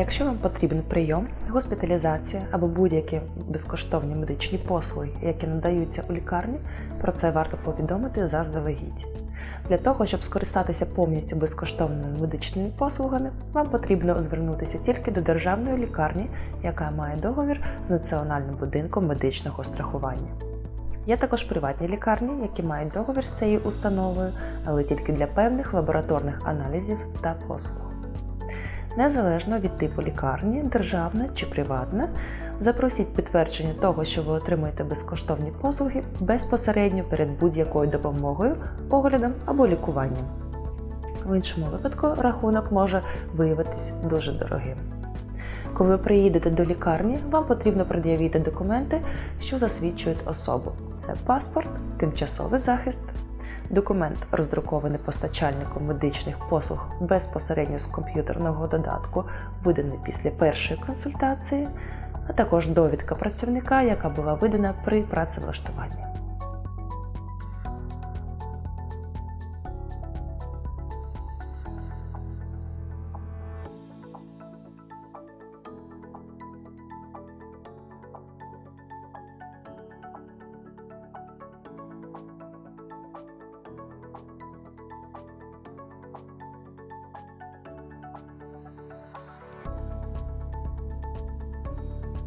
Якщо вам потрібен прийом, госпіталізація або будь-які безкоштовні медичні послуги, які надаються у лікарні, про це варто повідомити заздалегідь. Для того, щоб скористатися повністю безкоштовними медичними послугами, вам потрібно звернутися тільки до державної лікарні, яка має договір з Національним будинком медичного страхування. Є також приватні лікарні, які мають договір з цією установою, але тільки для певних лабораторних аналізів та послуг. Незалежно від типу лікарні, державна чи приватна, запросіть підтвердження того, що ви отримуєте безкоштовні послуги безпосередньо перед будь-якою допомогою, оглядом або лікуванням. В іншому випадку рахунок може виявитись дуже дорогим. Коли ви приїдете до лікарні, вам потрібно пред'явити документи, що засвідчують особу. Це паспорт, тимчасовий захист, документ, роздрукований постачальником медичних послуг безпосередньо з комп'ютерного додатку, виданий після першої консультації, а також довідка працівника, яка була видана при працевлаштуванні.